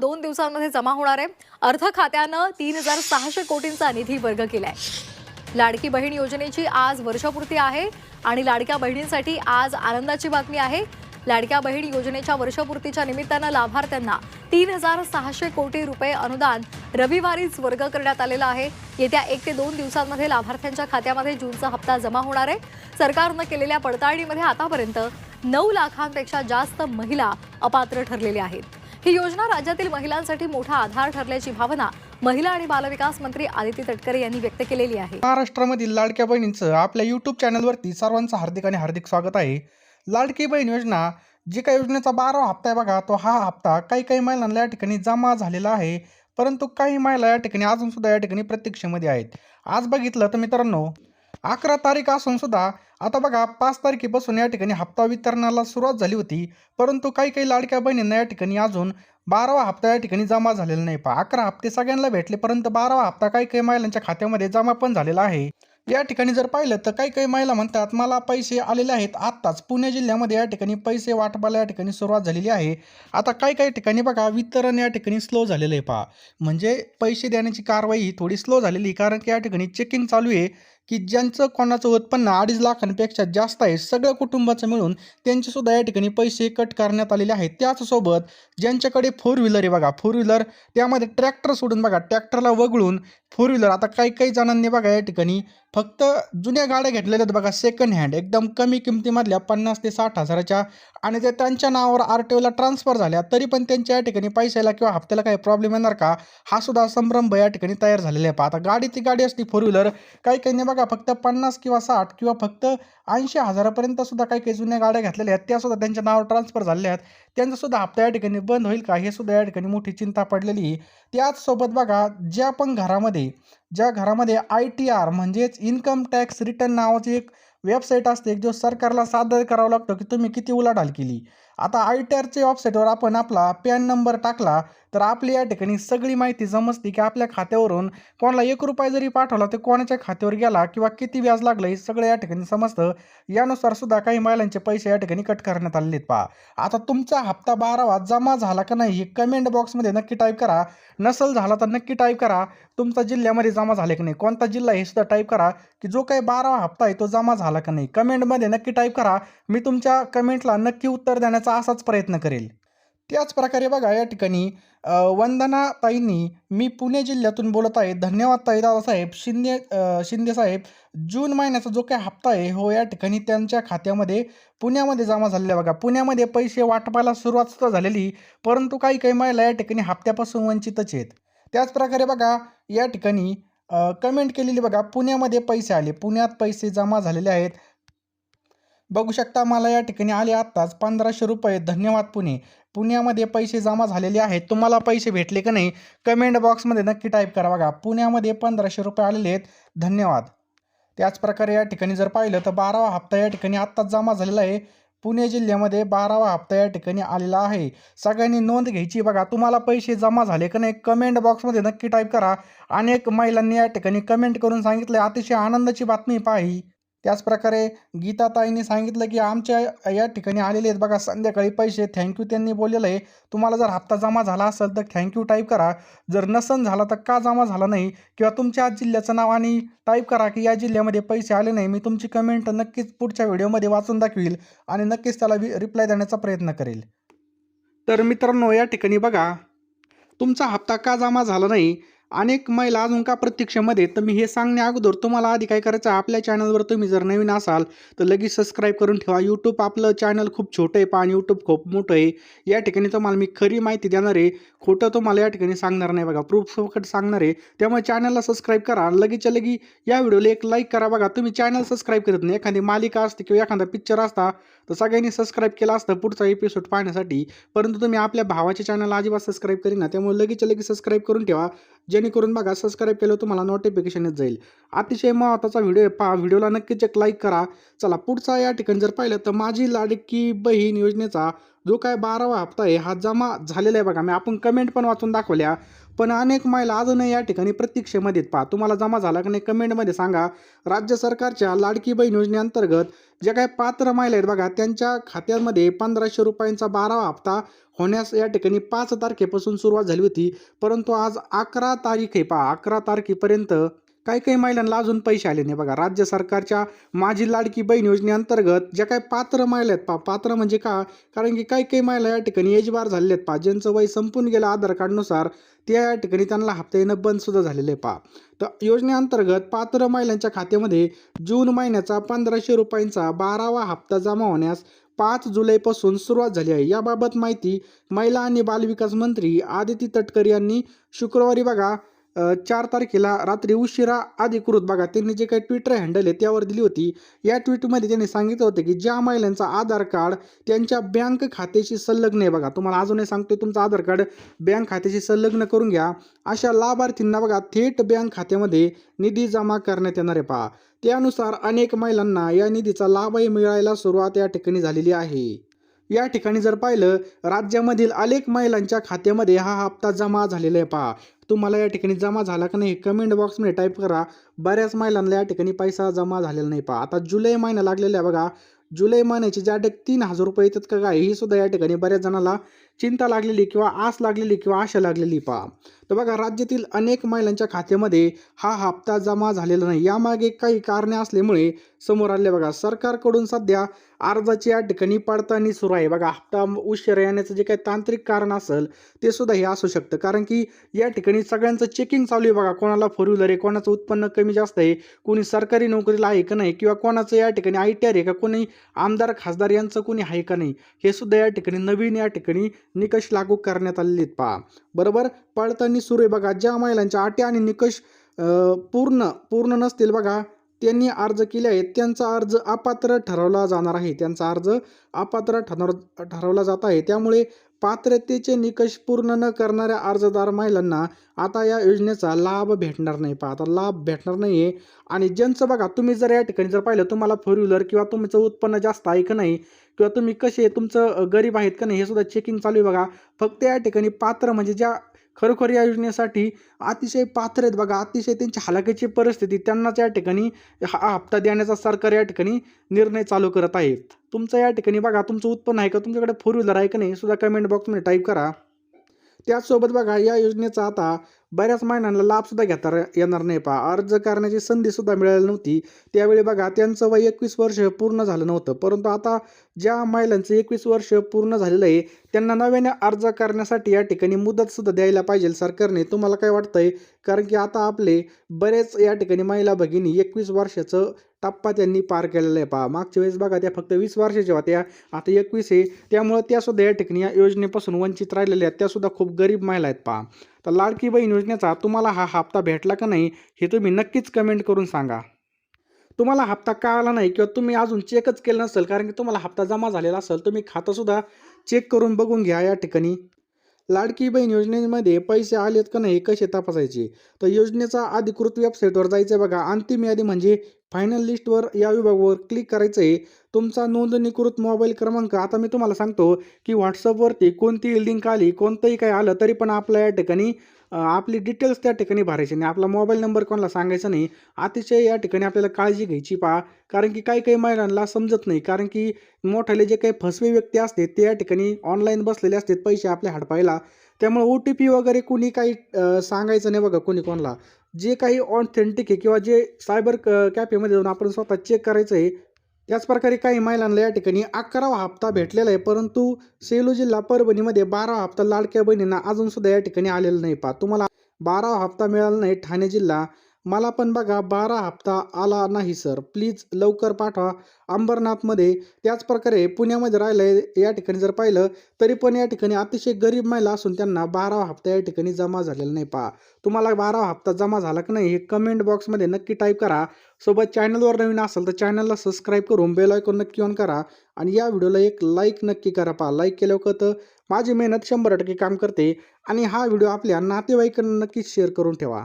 दोन दिवसांमध्ये जमा होणार आहे. अर्थ खात्यानं तीन हजार सहाशे कोटींचा निधी वर्ग केलाय. लाडकी बहीण योजनेची आज वर्षपूर्ती आहे आणि लाडक्या बहिणींसाठी आज आनंदाची बातमी आहे. लाडक्या बहीण योजनेच्या वर्षपूर्तीच्या निमित्तानं लाभार्थ्यांना तीन हजार सहाशे कोटी रुपये अनुदान रविवारीच वर्ग करण्यात आलेलं आहे. येत्या एक ते दोन दिवसांमध्ये लाभार्थ्यांच्या खात्यामध्ये जूनचा हप्ता जमा होणार आहे. सरकारनं केलेल्या पडताळणीमध्ये आतापर्यंत नऊ लाखांपेक्षा जास्त महिला अपात्र ठरलेल्या आहेत. ही योजना राज्यातील महिलांसाठी मोठा आधार ठरल्याची भावना महिला आणि बालविकास मंत्री आदिती तटकरे यांनी व्यक्त केलेली आहे. महाराष्ट्रामधील लाडक्या बहिणींचं आपल्या यूट्यूब चॅनलवरती सर्वांचं हार्दिक आणि हार्दिक स्वागत आहे. लाडकी बहीण योजना जी काही योजनेचा बारावा हप्ता आहे बघा तो हा हप्ता काही काही महिलांना या ठिकाणी जमा झालेला आहे. परंतु काही महिला या ठिकाणी अजून सुद्धा या ठिकाणी प्रतीक्षेमध्ये आहेत. आज बघितलं तर मित्रांनो अकरा तारीख असून सुद्धा आता बघा पाच तारखेपासून या ठिकाणी हप्ता वितरणाला सुरुवात झाली होती परंतु काही काही लाडक्या बहिणींना या ठिकाणी अजून बारावा हप्ता या ठिकाणी जमा झालेला नाही. पहा अकरा हप्ते सगळ्यांना भेटले परंतु बारावा हप्ता काही काही महिलांच्या खात्यामध्ये जमा पण झालेला आहे. या ठिकाणी जर पाहिलं तर काही काही महिला म्हणतात मला पैसे आलेले आहेत आत्ताच. पुणे जिल्ह्यामध्ये या ठिकाणी पैसे वाटपाला या ठिकाणी सुरुवात झालेली आहे. आता काही काही ठिकाणी बघा वितरण या ठिकाणी स्लो झालेलं आहे पहा. म्हणजे पैसे देण्याची कारवाई ही थोडी स्लो झालेली कारण की या ठिकाणी चेकिंग चालू आहे. की ज्यांचं कोणाचं उत्पन्न अडीच लाखांपेक्षा जास्त आहे सगळं कुटुंबाचं मिळून त्यांचेसुद्धा या ठिकाणी पैसे कट करण्यात आलेले आहेत. त्याचसोबत ज्यांच्याकडे फोर व्हीलर आहे बघा फोर व्हीलर त्यामध्ये ट्रॅक्टर सोडून बघा ट्रॅक्टरला वगळून फोर व्हीलर आता काही काही जणांनी बघा या ठिकाणी फक्त जुन्या गाड्या घेतलेल्या आहेत बघा सेकंड हँड एकदम कमी किमतीमधल्या पन्नास ते साठ हजाराच्या आणि ते त्यांच्या नावावर आर टी ओला ट्रान्सफर झाल्या तरी पण त्यांच्या या ठिकाणी पैशाला किंवा हप्त्याला काही प्रॉब्लेम येणार का? हा सुद्धा संभ्रम या ठिकाणी तयार झालेला आहे. पहा आता गाडी ती गाडी असती फोर व्हीलर काही काहींनी बघा फक्त पन्नास किंवा साठ किंवा फक्त ऐंशी हजारापर्यंत सुद्धा काही काही जुन्या गाड्या घातलेल्या आहेत त्या सुद्धा त्यांच्या नावावर ट्रान्सफर झालेल्या आहेत. त्यांचा सुद्धा हप्ता या ठिकाणी बंद होईल का? हे सुद्धा या ठिकाणी मोठी चिंता पडलेली आहे. त्याचसोबत बघा ज्या पण घरामध्ये ज्या घरामध्ये आय टी आर म्हणजेच इन्कम टॅक्स रिटर्न नावाची एक वेबसाईट असते जो सरकारला सादर करावा लागतो की तुम्ही किती उलाढाल केली. आता आय टी आरच्या वेबसाईटवर आपण आपला पॅन नंबर टाकला तर आपली या ठिकाणी सगळी माहिती समजते की आपल्या खात्यावरून कोणाला एक रुपया जरी पाठवला तर कोणाच्या खात्यावर गेला किंवा किती व्याज लागलं हे सगळं या ठिकाणी समजतं. यानुसार सुद्धा काही महिलांचे पैसे या ठिकाणी कट करण्यात आलेले आहेत पहा. आता तुमचा हप्ता बारावा जमा झाला का नाही हे कमेंट बॉक्समध्ये नक्की टाईप करा. नसल झाला तर नक्की टाईप करा. तुमचा जिल्ह्यामध्ये जमा झाले की नाही कोणता जिल्हा हे सुद्धा टाईप करा की जो काही बारावा हप्ता आहे तो जमा झाला का नाही. कमेंटमध्ये नक्की टाईप करा. मी तुमच्या कमेंटला नक्की उत्तर देण्याचा असाच प्रयत्न करेल. त्याच प्रकारे बघा या ठिकाणी वंदना ताईंनी मी पुणे जिल्ह्यातून बोलत आहे. धन्यवाद ताई दादासाहेब. शिंदे शिंदेसाहेब शिंदे साहेब जून महिन्याचा जो काही हप्ता आहे हो या ठिकाणी त्यांच्या खात्यामध्ये पुण्यामध्ये जमा झालेला आहे बघा. पुण्यामध्ये पैसे वाटपायला सुरुवात सुद्धा झालेली परंतु काही काही महिला या ठिकाणी हप्त्यापासून वंचितच आहेत. त्याचप्रकारे बघा या ठिकाणी कमेंट केलेली बघा पुण्यामध्ये पैसे आले. पुण्यात पैसे जमा झालेले आहेत. बघू शकता मला या ठिकाणी आले आत्ताच पंधराशे रुपये. धन्यवाद पुणे. पुण्यामध्ये पैसे जमा झालेले आहेत. तुम्हाला पैसे भेटले का नाही? कमेंट बॉक्समध्ये नक्की टाईप करा बघा. पुण्यामध्ये पंधराशे रुपये आलेले आहेत. धन्यवाद. त्याचप्रकारे या ठिकाणी जर पाहिलं तर बारावा हप्ता या ठिकाणी आत्ताच जमा झालेला आहे. पुणे जिल्ह्यामध्ये बारावा हप्ता या ठिकाणी आलेला आहे. सगळ्यांनी नोंद घ्यायची बघा. तुम्हाला पैसे जमा झाले का नाही? कमेंट बॉक्समध्ये नक्की टाईप करा. अनेक महिलांनी या ठिकाणी कमेंट करून सांगितलं. अतिशय आनंदाची बातमी पाही त्याचप्रकारे गीताताईंनी सांगितलं की आमच्या या ठिकाणी आलेले आहेत बघा संध्याकाळी पैसे थँक्यू त्यांनी बोललेलं आहे. तुम्हाला जर हप्ता जमा झाला असेल तर थँक्यू टाईप करा. जर नसन झाला तर का जमा झाला नाही? किंवा तुमच्या जिल्ह्याचं नाव आणि टाईप करा की या जिल्ह्यामध्ये पैसे आले नाही मी तुमची कमेंट नक्कीच पुढच्या व्हिडिओमध्ये वाचून दाखवील आणि नक्कीच त्याला रिप्लाय देण्याचा प्रयत्न करेल. तर मित्रांनो या ठिकाणी बघा तुमचा हप्ता का जमा झाला नाही? अनेक महिला अजून का प्रतीक्षेमध्ये तर मी हे सांगण्या अगोदर तुम्हाला आधी काय करायचं आपल्या चॅनलवर तुम्ही जर नवीन असाल तर लगेच सबस्क्राईब करून ठेवा. यूट्यूब आपलं चॅनल खूप छोटं आहे पण यूट्यूब खूप मोठं आहे. या ठिकाणी तुम्हाला मी खरी माहिती देणार आहे. खोटं तुम्हाला या ठिकाणी सांगणार नाही बघा. प्रूफ सकट सांगणार आहे. त्यामुळे चॅनलला सबस्क्राईब करा. आणि लगेचच्या लगी या व्हिडिओला एक लाईक करा बघा. तुम्ही चॅनल सबस्क्राईब करत नाही. एखादी मालिका असते किंवा एखादा पिक्चर असता तर सगळ्यांनी सबस्क्राईब केला असतं पुढचा एपिसोड पाहण्यासाठी. परंतु तुम्ही आपल्या भावाच्या चॅनल अजिबात सबस्क्राईब करीना त्यामुळे लगेच लगेच सबस्क्राईब करून ठेवा. जेणेकरून बघा सबस्क्राईब केलं तुम्हाला नोटिफिकेशन येत जाईल. अतिशय महत्त्वाचा व्हिडिओ आहे पहा व्हिडिओला नक्कीच एक लाईक करा. चला पुढचा या ठिकाणी जर पाहिलं तर माझी लाडकी बहीण योजनेचा जो काय बारावा हप्ता आहे हा जमा झालेला आहे बघा. मी आपण कमेंट पण वाचून दाखवल्या. पण अनेक महिला अजूनही या ठिकाणी प्रतीक्षेमध्ये पहा तुम्हाला जमा झाला का नाही कमेंटमध्ये सांगा. राज्य सरकारच्या लाडकी बहीण योजनेअंतर्गत ज्या काही पात्र महिला आहेत बघा त्यांच्या खात्यामध्ये पंधराशे रुपयांचा बारावा हप्ता होण्यास या ठिकाणी पाच तारखेपासून सुरुवात झाली होती. परंतु आज अकरा तारीख आहे पहा अकरा तारखेपर्यंत काही काही महिलांना अजून पैसे आले नाही बघा. राज्य सरकारच्या माझी लाडकी बहीण योजनेअंतर्गत ज्या काही पात्र महिला आहेत पा पात्र म्हणजे का? कारण की काही काही महिला या ठिकाणी एजबार बार आहेत पा ज्यांचं वय संपून गेलं आधार कार्डनुसार त्या या ठिकाणी त्यांना हप्ता येणं बंदसुद्धा झालेलं आहे पा तर योजनेअंतर्गत पात्र महिलांच्या खात्यामध्ये जून महिन्याचा पंधराशे रुपयांचा बारावा हप्ता जमा होण्यास पाच जुलैपासून सुरुवात झाली आहे. याबाबत माहिती महिला आणि बालविकास मंत्री आदिती तटकर यांनी शुक्रवारी बघा चार तारखेला रात्री उशिरा अधिकृत बघा त्यांनी जे काही ट्विटर हँडल आहे त्यावर दिली होती. या ट्विटमध्ये त्यांनी सांगितलं होतं की ज्या महिलांचा आधार कार्ड त्यांच्या बँक खात्याशी संलग्न आहे बघा. तुम्हाला अजूनही सांगतो तुमचं आधार कार्ड बँक खात्याशी संलग्न करून घ्या. अशा लाभार्थींना बघा थेट बँक खात्यामध्ये निधी जमा करण्यात येणार आहे पहा. त्यानुसार अनेक महिलांना या निधीचा लाभही मिळायला सुरुवात या ठिकाणी झालेली आहे. या ठिकाणी जर पाहिलं राज्यामधील अनेक महिलांच्या खात्यामध्ये हा हप्ता जमा झालेला आहे पहा. तुम्हाला या ठिकाणी जमा झाला का नाही कमेंट बॉक्समध्ये टाईप करा. बऱ्याच महिलांना या ठिकाणी पैसा जमा झालेला नाही पहा. आता जुलै महिना लागलेला आहे बघा. जुलै महिन्याचे ज्या तीन हजार रुपये येतात का काय ही सुद्धा या ठिकाणी बऱ्याच जणांना चिंता लागलेली किंवा आस लागलेली किंवा आशा लागलेली पहा. तर बघा राज्यातील अनेक महिलांच्या खात्यामध्ये हा हप्ता जमा झालेला नाही. यामागे काही कारणे असल्यामुळे समोर आले बघा सरकारकडून सध्या अर्जाची या ठिकाणी पडताळणी सुरू आहे. बघा हप्ता उशीर येण्याचं जे काही तांत्रिक कारण असेल ते सुद्धा हे असू शकतं. कारण की या ठिकाणी सगळ्यांचं चेकिंग चालू आहे बघा कोणाला फोर व्हीलर आहे कोणाचं उत्पन्न कमी जास्त आहे कोणी सरकारी नोकरीला आहे का नाही किंवा कोणाचं या ठिकाणी आय टी आर आहे का कोणी आमदार खासदार यांचं कोणी आहे का नाही हे सुद्धा या ठिकाणी नवीन या ठिकाणी निकष लागू करण्यात आलेले आहेत पहा. बरोबर? पळतानी सुरू आहे बघा. ज्या महिलांच्या अटी आणि निकष पूर्ण पूर्ण नसतील बघा त्यांनी अर्ज केले आहेत. त्यांचा अर्ज अपात्र ठरवला जाणार आहे. त्यांचा अर्ज अपात्र ठरणार ठरवला जात आहे. त्यामुळे पात्रतेचे निकष पूर्ण न करणाऱ्या अर्जदार महिलांना आता या योजनेचा लाभ भेटणार नाही पहा. आता लाभ भेटणार नाही आहे आणि ज्यांचं बघा तुम्ही जर या ठिकाणी जर पाहिलं तुम्हाला फोर व्हीलर किंवा तुमचं उत्पन्न जास्त आहे का नाही किंवा तुम्ही कसे तुमचं गरीब आहेत का नाही हे सुद्धा चेकिंग चालू आहे बघा. फक्त या ठिकाणी पात्र म्हणजे ज्या खरोखर या योजनेसाठी अतिशय पात्र आहेत बघा. अतिशय त्यांची हलाखीची परिस्थिती त्यांनाच या ठिकाणी हा हप्ता देण्याचा सरकार या ठिकाणी निर्णय चालू करत आहे तुमचं या ठिकाणी बघा तुमचं उत्पन्न आहे का तुमच्याकडे फोर व्हीलर आहे का नाही सुद्धा कमेंट बॉक्समध्ये टाईप करा. त्याचसोबत बघा या योजनेचा आता बऱ्याच महिलांना लाभसुद्धा घेता येणार नाही पहा. अर्ज करण्याची संधीसुद्धा मिळाली नव्हती. त्यावेळी बघा त्यांचं वय एकवीस वर्ष पूर्ण झालं नव्हतं. परंतु आता ज्या महिलांचं एकवीस वर्ष पूर्ण झालेलं आहे त्यांना नव्याने अर्ज करण्यासाठी या ठिकाणी मुदतसुद्धा द्यायला पाहिजे सरकारने. तुम्हाला काय वाटतंय? कारण की आता आपले बरेच या ठिकाणी महिला भगिनी एकवीस वर्षाचं टप्पा त्यांनी पार केलेला आहे पहा. मागच्या वेळेस बघा त्या फक्त वीस वर्षाच्या होत्या. आता एकवीस आहे. त्यामुळं त्यासुद्धा या ठिकाणी या योजनेपासून वंचित राहिलेल्या आहेत. त्यासुद्धा खूप गरीब महिला आहेत पहा. तर लाडकी बहीण योजनेचा तुम्हाला हा हप्ता भेटला का नाही हे तुम्ही नक्कीच कमेंट करून सांगा. तुम्हाला हप्ता का आला नाही किंवा तुम्ही अजून चेकच केलं नसेल कारण की तुम्हाला हप्ता जमा झालेला असेल तुम्ही खातंसुद्धा चेक करून बघून घ्या या ठिकाणी. लाडकी बहीण योजनेमध्ये पैसे आलेत का नाही कसे तपासायचे? तर योजनेचा अधिकृत वेबसाईटवर जायचं आहे बघा. अंतिम यादी म्हणजे फायनल लिस्टवर या विभागावर क्लिक करायचं आहे तुमचा नोंदणीकृत मोबाईल क्रमांक आता मी तुम्हाला सांगतो की व्हॉट्सअपवरती कोणतीही लिंक आली कोणतंही काही आलं तरी पण आपल्या या ठिकाणी आपली डिटेल्स त्या ठिकाणी भरायची नाही. आपला मोबाईल नंबर कोणाला सांगायचा नाही अतिशय या ठिकाणी आपल्याला काळजी घ्यायची पहा. कारण की काही काही महिलांना समजत नाही. कारण की मोठाले जे काही फसवे व्यक्ती असते ते या ठिकाणी ऑनलाईन बसलेले असतात पैसे आपल्या हडपायला. त्यामुळे ओ टी पी वगैरे कुणी काही सांगायचं नाही बघा कोणी कोणाला. जे काही ऑथेंटिक आहे किंवा जे सायबर क कॅफेमध्ये जाऊन आपण स्वतः चेक करायचं आहे त्याच प्रकारे काही महिलांना या ठिकाणी अकरावा हप्ता भेटलेला आहे परंतु सेलू जिल्हा परभणीमध्ये बारावा हप्ता लाडक्या बहिणींना अजूनसुद्धा या ठिकाणी आलेला नाही. पा तुम्हाला बारावा हप्ता मिळाला नाही ठाणे जिल्हा मला पण बघा बारा हप्ता आला नाही सर. प्लीज लवकर पाठवा. अंबरनाथमध्ये त्याच प्रकारे पुण्यामध्ये राहिलं आहे या ठिकाणी जर पाहिलं तरी पण या ठिकाणी अतिशय गरीब महिला असून त्यांना बारावा हप्ता या ठिकाणी जमा झालेला नाही. पहा तुम्हाला बारावा हप्ता जमा झाला की नाही हे कमेंट बॉक्समध्ये नक्की टाईप करा. सोबत चॅनलवर नवीन असेल तर चॅनलला सबस्क्राईब करून बेल आयकॉन नक्की ऑन करा. आणि या व्हिडिओला एक लाईक नक्की करा. पहा लाईक केल्यावर कळतं माझी मेहनत शंभर टक्के काम करते. आणि हा व्हिडिओ आपल्या नातेवाईकांना नक्कीच शेअर करून ठेवा.